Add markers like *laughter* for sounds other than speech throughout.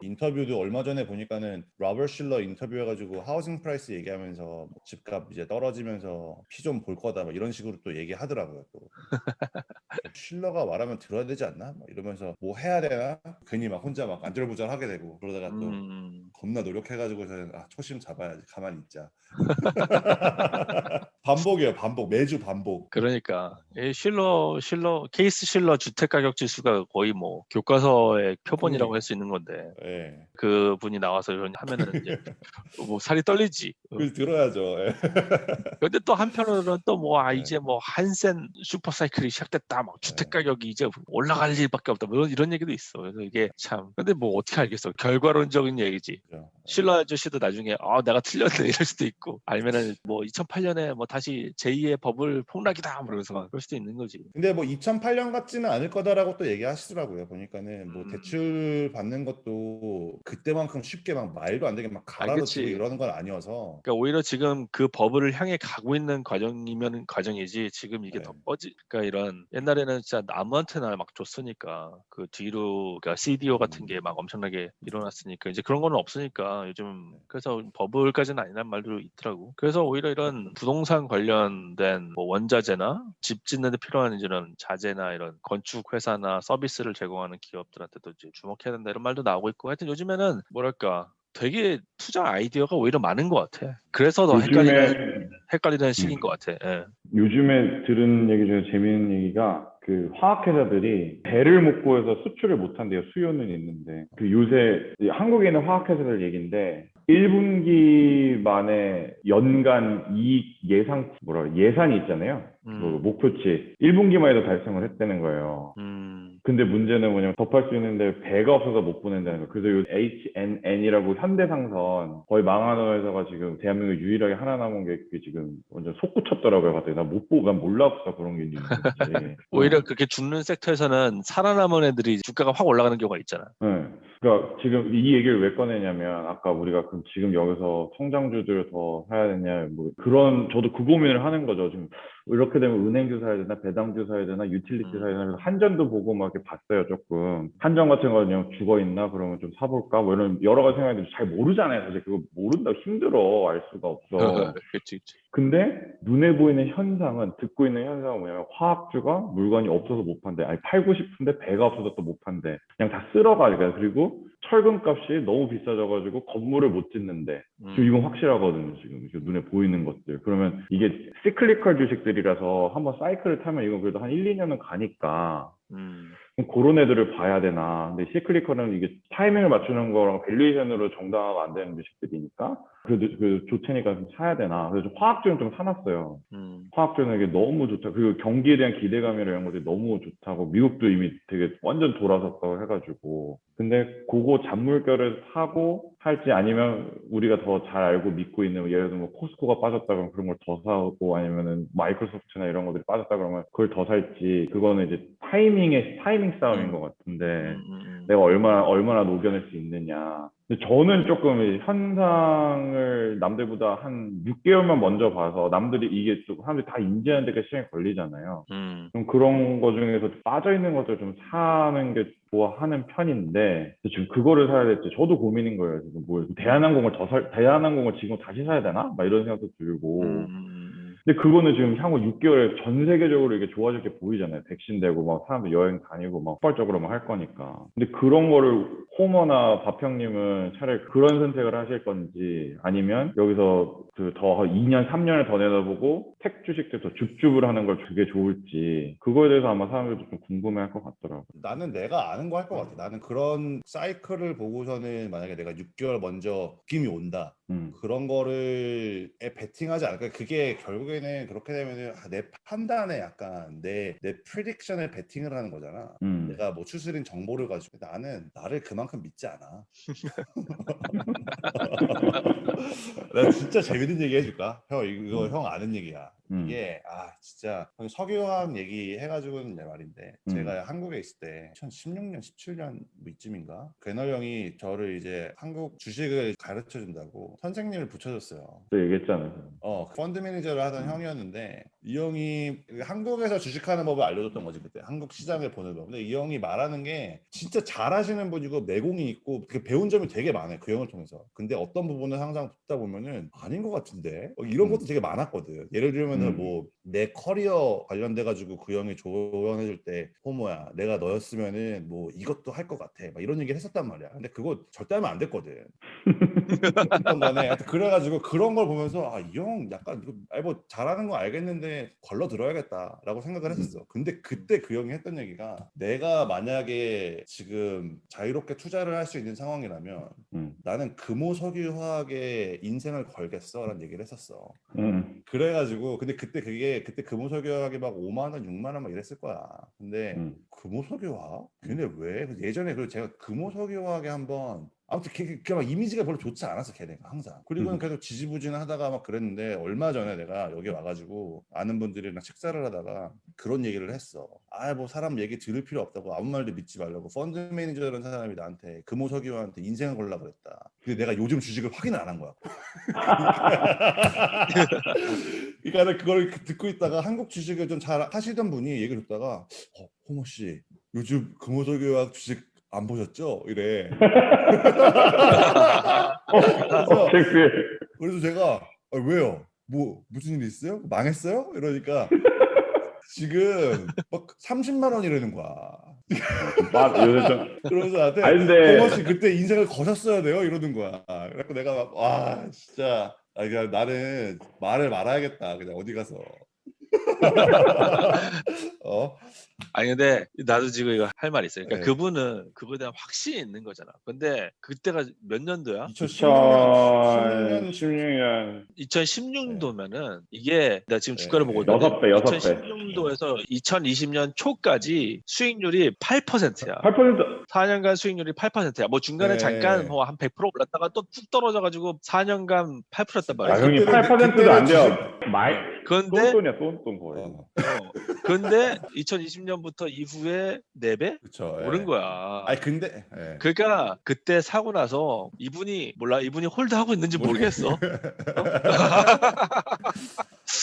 인터뷰도 얼마 전에 보니까는 로버트 실러 인터뷰해가지고 하우징 프라이스 얘기하면서 뭐 집값 이제 떨어지면서 피 좀 볼 거다 막 이런 식으로 또 얘기하더라고요 또 *laughs* 실러가 말하면 들어야 되지 않나? 막 이러면서 뭐 해야 되나? 괜히 막 혼자 막 안절부절 하게 되고 그러다가 또 음, 겁나 노력해가지고 저는 아 초심 잡아야지. 가만히 있자. *laughs* 반복이에요 반복. 매주 반복. 그러니까. 이 실러 실러 케이스 실러 주택 가격 지수가 거의 뭐 교과서의 표본이라고 할 수 있는 건데 예. 그 분이 나와서 이런 하면은 이제 *laughs* 뭐 살이 떨리지. 그걸 들어야죠. 예. 근데 또 한편으로는 또 뭐아 네. 이제 뭐 한센 슈퍼 사이클이 시작됐다. 막 주택 가격이 이제 올라갈 일밖에 없다. 뭐 이런, 얘기도 있어. 그래서 이게 참. 근데 뭐 어떻게 알겠어. 결과론적인 얘기지. 예. 실러 아저씨도 나중에 아 내가 틀렸네. *laughs* 이럴 수도 있고. 아니면은 뭐 2008년에 뭐 다시 제2의 버블 폭락이다. 뭐 그러면서 그럴 수도 있는 거지. 근데 뭐 2008년 같지는 않을 거다라고 또 얘기하시더라고요. 보니까는 뭐 음. 대출 받는 것도 그때만큼 쉽게 막 말도 안 되게 막 갈아도 그치. 주고 이러는 건 아니어서 그러니까 오히려 지금 그 버블을 향해 가고 있는 과정이면 과정이지 지금 이게 네. 더 뻗지 그러니까 이런 옛날에는 진짜 아무한테나 막 줬으니까 그 뒤로 그러니까 CDO 같은 음. 게막 엄청나게 일어났으니까 이제 그런 거는 없으니까 요즘 그래서 버블까지는 아니란 말도 있더라고 그래서 오히려 이런 부동산 관련된 뭐 원자재나 집 짓는 데 필요한 이런 자재나 이런 건축 회사나 서비스를 제공하는 기업들한테도 이제 주목해야 된다 이런 말도 나오고 있고 하여튼 요즘에 는 뭐랄까 되게 투자 아이디어가 오히려 많은 것 같아. 그래서 더 헷갈리는 요즘에 헷갈리는 시기인 음. 것 같아. 예. 요즘에 들은 얘기 중에 재미있는 얘기가 그 화학회사들이 배를 못 구해서 수출을 못 한대요. 수요는 있는데 그 요새 이 한국에 있는 화학회사들 얘기인데 1분기 만에 연간 이익 예상 뭐라 예산이 있잖아요. 음. 뭐 목표치 1분기만 해도 달성을 했다는 거예요. 음. 근데 문제는 뭐냐면 덮할 수 있는데 배가 없어서 못 보낸다는 거. 그래서 요 HNN이라고 현대상선 거의 망하는 회사가 지금 대한민국 유일하게 하나 남은 게 그게 지금 완전 솟구쳤더라고요. 갑자기 나못 보고 난 몰랐어 그런 게 있는지. *laughs* 오히려 그렇게 죽는 섹터에서는 살아남은 애들이 주가가 확 올라가는 경우가 있잖아. 네. 그러니까 지금 이 얘기를 왜 꺼내냐면 아까 우리가 그럼 지금 여기서 성장주들 더 사야 되냐 뭐 그런 저도 그 고민을 하는 거죠. 지금 이렇게 되면 은행주 사야 되나 배당주 사야 되나 유틸리티 음. 사야 되나 그래서 한전도 보고 막 이렇게 봤어요 조금 한전 같은 거 그냥 죽어 있나 그러면 좀 사볼까 뭐 이런 여러 가지 생각이 잘 모르잖아요 사실 그거 모른다 힘들어 알 수가 없어 그렇지, 그렇지. 근데 눈에 보이는 현상은 듣고 있는 현상은 뭐냐면 화학주가 물건이 없어서 못 판대. 아니 팔고 싶은데 배가 없어서 또 못 판대. 그냥 다 쓸어가니까 그리고 철근 값이 너무 비싸져가지고 건물을 못 짓는데 지금 음. 이건 확실하거든요 지금 지금 눈에 보이는 것들. 그러면 이게 시클리컬 주식들이라서 한번 사이클을 타면 이건 그래도 한 1, 2년은 가니까 음. 그런 애들을 봐야 되나. 근데 시클리컬은 이게 타이밍을 맞추는 거랑 밸류에이션으로 정당화가 안 되는 주식들이니까 그래도 그 좋테니까 좀 사야 되나. 그래서 좀 화학주는 좀 사놨어요. 음. 화학주는 이게 너무 좋다. 그리고 경기에 대한 기대감이나 이런 것들이 너무 좋다고 미국도 이미 되게 완전 돌아섰다고 해가지고. 근데 그거 잔물결을 사고 할지 아니면 우리가 더 잘 알고 믿고 있는 예를 들면 뭐 코스코가 빠졌다 그러면 그런 걸 더 사고 아니면은 마이크로소프트나 이런 것들이 빠졌다 그러면 그걸 더 살지. 그거는 이제 타이밍의 타이밍 싸움인 음. 것 같은데. 내가 얼마나 얼마나 녹여낼 수 있느냐. 근데 저는 조금 이 현상을 남들보다 한 6개월만 먼저 봐서 남들이 이게 좀 사람들이 다 인지하는 데가 시간이 걸리잖아요. 음. 좀 그런 거 중에서 빠져 있는 것들 좀 사는 게 좋아하는 편인데 지금 그거를 사야 될지 저도 고민인 거예요. 지금 뭐 대한항공을 더 살, 대한항공을 지금 다시 사야 되나? 막 이런 생각도 들고. 음. 근데 그거는 지금 향후 6개월에 전 세계적으로 이게 좋아질 게 보이잖아요. 백신 되고 막 사람들 여행 다니고 막 폭발적으로 막 할 거니까. 근데 그런 거를 호머나 밥형님은 차라리 그런 선택을 하실 건지 아니면 여기서 그 더 2년, 3년을 더 내다보고 택 주식들 더 줍줍을 하는 걸 그게 좋을지 그거에 대해서 아마 사람들도 좀 궁금해 할 것 같더라고요. 나는 내가 아는 거 할 것 같아. 나는 그런 사이클을 보고서는 만약에 내가 6개월 먼저 느낌이 온다. 음. 그런 거를 에 베팅하지 않을까. 그게 결국에 는 그렇게 되면은 아, 내 판단에 약간 내 내 프리딕션에 베팅을 하는 거잖아. 음. 내가 뭐 추스린 정보를 가지고 나는 나를 그만큼 믿지 않아. *laughs* *laughs* 나 진짜 재밌는 얘기 해줄까? 형 이거 음. 형 아는 얘기야. 음. 이게 아 진짜 형 석유화학 얘기 해가지고는 내 말인데 음. 제가 한국에 있을 때 2016년 17년 뭐 이쯤인가 괴널 형이 저를 이제 한국 주식을 가르쳐 준다고 선생님을 붙여줬어요. 또 얘기했잖아요. 어 펀드 매니저를 하던 음. 형이었는데 이 형이 한국에서 주식하는 법을 알려줬던 거지 그때 한국 시장을 보는 법. 근데 이 형이 말하는 게 진짜 잘하시는 분이고 내공이 있고 그 배운 점이 되게 많아요 그 형을 통해서. 근데 어떤 부분은 항상 듣다 보면은 아닌 것 같은데 어, 이런 것도 되게 많았거든. 예를 들면 은 음. 뭐내 커리어 관련돼 가지고 그 형이 조언해 줄 때 호모야 내가 너였으면은 뭐 이것도 할 것 같아 막 이런 얘기를 했었단 말이야. 근데 그거 절대 하면 안 됐거든. 간에 하여튼 그래 가지고 그런 걸 보면서 아 이 형 약간 이거 아니 뭐 잘하는 거 알겠는데 걸러 들어야겠다라고 생각을 했었어. 근데 그때 그 형이 했던 얘기가 내가 만약에 지금 자유롭게 투자를 할 수 있는 상황이라면 음. 나는 금호 석유화학에 인생을 걸겠어라는 얘기를 했었어. 음. 그래가지고 근데 그때 그게 그때 금호석유화학이 막 5만 원, 6만 원 막 이랬을 거야. 근데 음. 금호석유화학? 걔네 왜? 그래서 예전에 그 제가 금호석유화학에 한번 아무튼 걔, 걔, 막 이미지가 별로 좋지 않았어 걔네가 항상. 그리고는 음. 계속 지지부진하다가 막 그랬는데 얼마 전에 내가 여기 와가지고 아는 분들이랑 식사를 하다가 그런 얘기를 했어. 아 뭐 사람 얘기 들을 필요 없다고 아무 말도 믿지 말라고 펀드 매니저라는 사람이 나한테 금호석유화한테 인생을 걸라 그랬다. 근데 내가 요즘 주식을 확인을 안 한 거야. *laughs* 그러니까 나 그걸 듣고 있다가 한국 주식을 좀 잘 하시던 분이 얘기를 듣다가 어, 호모 씨 요즘 금호석유화 주식 안 보셨죠? 이래. 어, 셰익스피어. 그래서 제가 아, 왜요? 뭐 무슨 일 있어요? 망했어요? 이러니까 지금 막 30만 원이라는 거야. 맞 요새 좀. 그러면서 나한테 아니 근데 호모 씨 그때 인생을 거셨어야 돼요 이러는 거야. 그래서 내가 막 와 진짜 아 그냥 나는 말을 말아야겠다 그냥 어디 가서. *laughs* 어? 아니 근데 나도 지금 이거 할 말이 있어요. 그러니까 네. 그분은 그거에 대한 확신이 있는 거잖아. 근데 그때가 몇 년도야? 2016년 2016년 2016년도면은 이게 나 지금 네. 주가를 보고 있는데 여섯 배, 여섯 배. 2016년도에서 2020년 초까지 수익률이 8%야. 8% 4년간 수익률이 8%야. 뭐 중간에 네. 잠깐 뭐 한 100% 올랐다가 또 뚝 떨어져가지고 4년간 8%였단 아 말이야. 형님 그때는- 8%도 안 돼요. 마이 그런데 똔똔이야 똔똔 거의. 어, 어, 근데 2020년부터 이후에 4배 그쵸. 예. 오른 거야. 아니 근데 예. 그러니까 그때 사고 나서 이분이 몰라 이분이 홀드하고 있는지 모르겠어. *laughs* *laughs*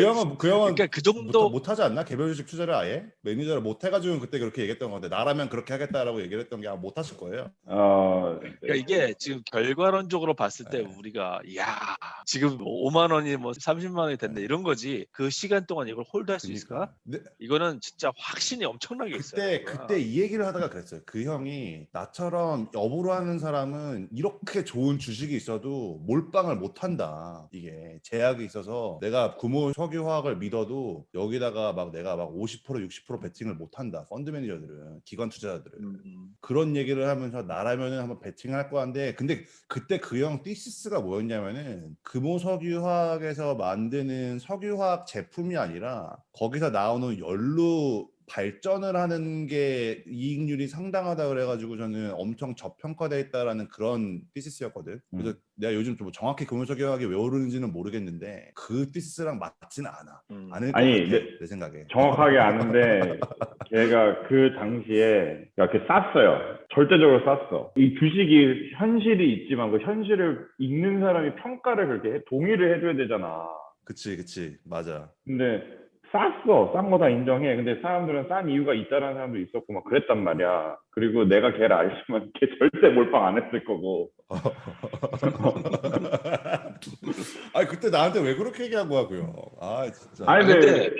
그 형은 그 형은 그러니까 그 정도 못, 하지 않나 개별 주식 투자를 아예 매니저를 못 해가지고 그때 그렇게 얘기했던 건데 나라면 그렇게 하겠다라고 얘기를 했던 게 아마 못 하실 거예요. 어. 그러니까 이게 지금 결과론적으로 봤을 때 네. 우리가 야 지금 뭐 5만 원이 뭐 30만 원이 됐네 이런 거지 그 시간 동안 이걸 홀드할 수 있을까? 그러니까. 근데 이거는 진짜 확신이 엄청나게 있어요. 그때. 그때 이 얘기를 하다가 그랬어요. 그 형이 나처럼 업으로 하는 사람은 이렇게 좋은 주식이 있어도 몰빵을 못 한다. 이게 제약이 있어서 내가 구모 석유화학을 믿어도 여기다가 막 내가 막 50% 60% 베팅을 못 한다. 펀드 매니저들은 기관 투자자들은 음, 그런 얘기를 하면서 나라면은 한번 베팅할 거 한데 근데 그때 그 형 티시스가 뭐였냐면은 금호 석유화학에서 만드는 석유화학 제품이 아니라 거기서 나오는 연료 발전을 하는 게 이익률이 상당하다 그래가지고 저는 엄청 저평가돼 있다라는 그런 티시스였거든. 그래서 내가 요즘 좀 정확히 금호석유화학이 왜 오르는지는 모르겠는데 그 티시스랑 맞지는 않아. 음. 않을 것 아니, 같아, 내- 내 생각에. 정확하게 아는데 *laughs* 걔가 그 당시에 이렇게 쌌어요. 절대적으로 쌌어. 이 주식이 현실이 있지만 그 현실을 읽는 사람이 평가를 그렇게 해- 동의를 해줘야 되잖아. 그치 그치 맞아. 근데 쌌어. 싼 거 다 인정해. 근데 사람들은 싼 이유가 있다라는 사람도 있었고 막 그랬단 말이야. 그리고 내가 걔를 알지만 *laughs* 걔 절대 몰빵 안 했을 거고. *laughs* 아니 그때 나한테 왜 그렇게 얘기한 거야 그요? 아 진짜. 아니 근데 근데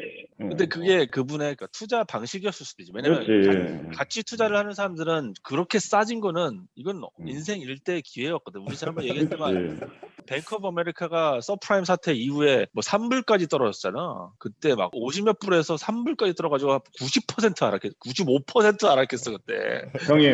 응. 근데 그게 그분의 그 투자 방식이었을 수도 있지. 왜냐면. 가, 치 투자를 하는 사람들은 그렇게 싸진 거는 이건 음. 인생 일대 기회였거든. 우리 *laughs* 얘기했지만 그렇지. 뱅크 오브 아메리카가 서프라임 사태 이후에 뭐 3불까지 떨어졌잖아. 그때 막 50몇 불에서 3불까지 떨어가지고 90% 하락했, 95% 하락했어 그때. 형이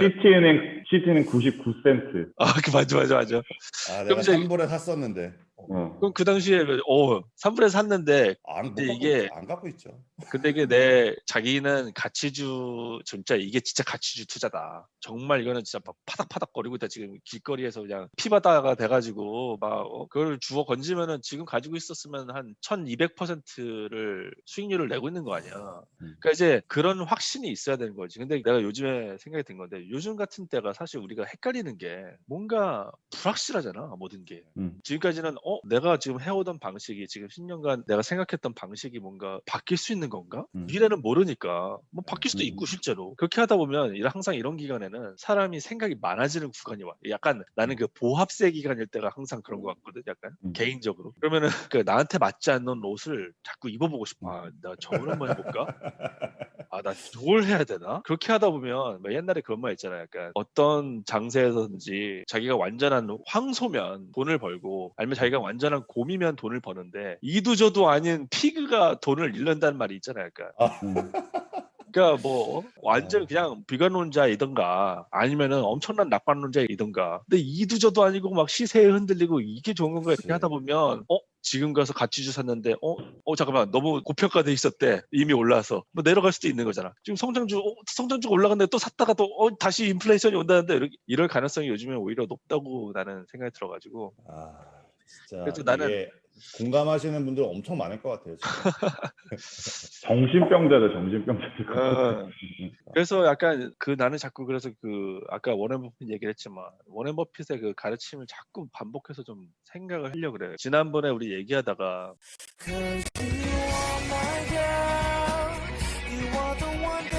시티은행 시티는 99센트. 아, 그 맞아 맞아 맞아. 아 그럼 내가 이제- 3불에 샀었는데 어. 그럼 그 당시에 어 3불에 샀는데 안, 근데 못 이게- 갖고, 안 갖고 있죠. 근데 이게 내 자기는 가치주 진짜 이게 진짜 가치주 투자다. 정말 이거는 진짜 막 파닥파닥 거리고 있다. 지금 길거리에서 그냥 피바다가 돼가지고 막 어, 그걸 주워 건지면은 지금 가지고 있었으면 한 1,200%를 수익률을 내고 있는 거 아니야. 음. 그러니까 이제 그런 확신이 있어야 되는 거지. 근데 내가 요즘에 생각이 든 건데 요즘 같은 때가 사실 우리가 헷갈리는 게 뭔가 불확실하잖아 모든 게. 음. 지금까지는 어 내가 지금 해오던 방식이 지금 10년간 내가 생각했던 방식이 뭔가 바뀔 수 있는 건가? 음. 미래는 모르니까 뭐 바뀔 수도 음. 있고 실제로 그렇게 하다 보면 이- 항상 이런 기간에는 사람이 생각이 많아지는 구간이 와. 약간 나는 그 보합세 기간일 때가 항상 그런 것 같거든. 약간 음. 개인적으로. 그러면은 그 나한테 맞지 않는 옷을 자꾸 입어보고 싶어. 아, 나 저걸 한번 해볼까? *laughs* 아, 나 저걸 해야 되나? 그렇게 하다 보면 뭐 옛날에 그런 말 있잖아요. 약간 어떤 장세에서든지 자기가 완전한 황소면 돈을 벌고 아니면 자기가 완전한 곰이면 돈을 버는데 이두저도 아닌 피그가 돈을 잃는다는 말이 있잖아요. 약간 음. *laughs* 그러니까 뭐 완전 아. 그냥 비관론자이던가 아니면은 엄청난 낙관론자이던가. 근데 이두저도 아니고 막 시세에 흔들리고 이게 좋은 건가 이렇게 그치. 하다 보면 어? 지금 가서 가치주 샀는데 어? 어 잠깐만. 너무 고평가돼 있었대. 이미 올라서. 뭐 내려갈 수도 있는 거잖아. 지금 성장주 어, 성장주가 올라갔는데 또 샀다가 또 어, 다시 인플레이션이 온다는데 이렇게- 이럴 가능성이 요즘에 오히려 높다고 나는 생각이 들어가지고. 아 그래서 나는- 공감하시는 분들 엄청 많을 것 같아요. *laughs* 정신병자죠, 정신병자죠. 어. 그래서 약간 그 나는 자꾸 그래서 그 아까 워렌 버핏 얘기를 했지만 워렌 버핏의 그 가르침을 자꾸 반복해서 좀 생각을 하려고 그래요. 지난번에 우리 얘기하다가 you